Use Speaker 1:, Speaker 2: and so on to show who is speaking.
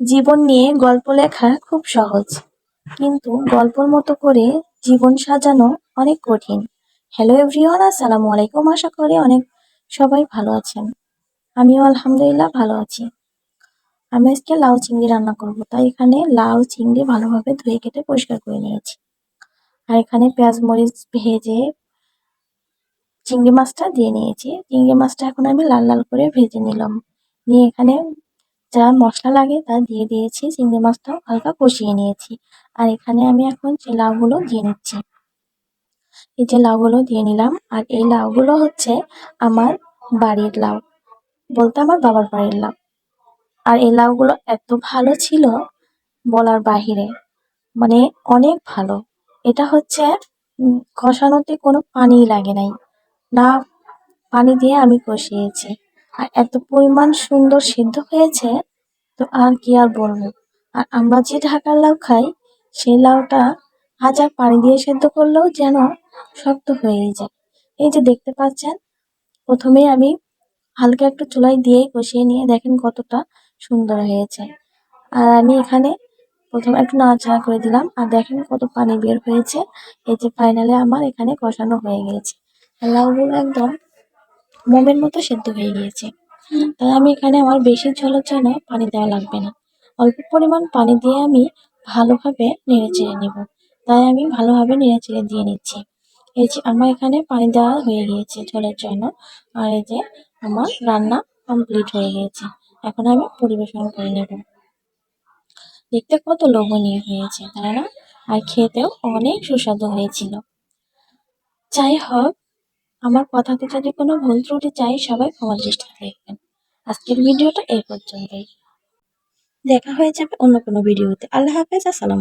Speaker 1: জীবন নিয়ে গল্প লেখা খুব সহজ। কিন্তু গল্পর মতো করে জীবন সাজানো অনেক কঠিন। হ্যালো এভরিওয়ান আসসালামু আলাইকুম। আশা করি অনেক সবাই ভালো আছেন। আমিও আলহামদুলিল্লাহ ভালো আছি। আমি আজকে লাউ চিংড়ি রান্না করব। তাই এখানে লাউ চিংড়ি ভালোভাবে ধুয়ে কেটে পরিষ্কার করে নিয়েছি। আর এখানে পেঁয়াজ, মরিচ ভেজে চিংড়ি মাছটা দিয়ে নিয়েছি। চিংড়ি মাছটা এখন আমি লাল লাল করে ভেজে নিলাম। নিয়ে এখানে যা মশলা লাগে তা দিয়ে দিয়েছি, চিংড়ি মাছটাও হালকা কষিয়ে নিয়েছি। আর এখানে আমি এখন যে লাউগুলো দিয়ে নিচ্ছি, এই যে লাউগুলো দিয়ে নিলাম। আর এই লাউগুলো হচ্ছে আমার বাড়ির লাউ, বলতে আমার বাবার বাড়ির লাউ। আর এই লাউগুলো এত ভালো ছিল বলার বাহিরে মানে অনেক ভালো। এটা হচ্ছে কষানোতে কোনো পানিই লাগে নাই। না, পানি দিয়ে আমি কষিয়েছি। আর এত পরিমাণ সুন্দর সিদ্ধ হয়েছে, তো আর কি আর বলব? আর আমরা যে ঢাকার লাউ খাই, সেই লাউটা হাজার পানি দিয়ে সেদ্ধ করলেও যেন শক্ত হয়েই যায়। এই যে দেখতে পাচ্ছেন, প্রথমেই আমি হালকা একটু চুলায় দিয়ে কষিয়ে নিয়ে দেখেন কতটা সুন্দর হয়েছে। আর আমি এখানে প্রথমে একটু নাড়াচাড়া করে দিলাম, আর দেখেন কত পানি বের হয়েছে। এই যে ফাইনালে আমার এখানে কষানো হয়ে আর লাউগুলো একদম মোমের মতো সেদ্ধ হয়ে গিয়েছে। তাই আমি এখানে আমার বেশি ঝোলের জন্য পানি দেওয়া লাগবে না। অল্প পরিমাণ পানি দিয়ে আমি ভালোভাবে নেড়ে চেড়ে নেব। তাই আমি ভালোভাবে নেড়ে চেড়ে দিয়ে নিচ্ছি। এই যে আমার এখানে পানি দেওয়া হয়ে গিয়েছে ঝোলের জন্য, আর এই যে আমার রান্না কমপ্লিট হয়ে গিয়েছে। এখন আমি পরিবেশন করে নেব। দেখতে কত লোভনীয় হয়েছে, তাই না? আর খেতেও অনেক সুস্বাদু হয়েছিল। যাই হোক আমার কথাতে যদি কোনো ভুল ত্রুটি চাই, সবাই ক্ষমার চেষ্টা দেখবেন আজকের ভিডিওটা এই পর্যন্তই। দেখা হয়ে যাবে অন্য কোনো ভিডিওতে। আল্লাহ হাফেজ, আসসালাম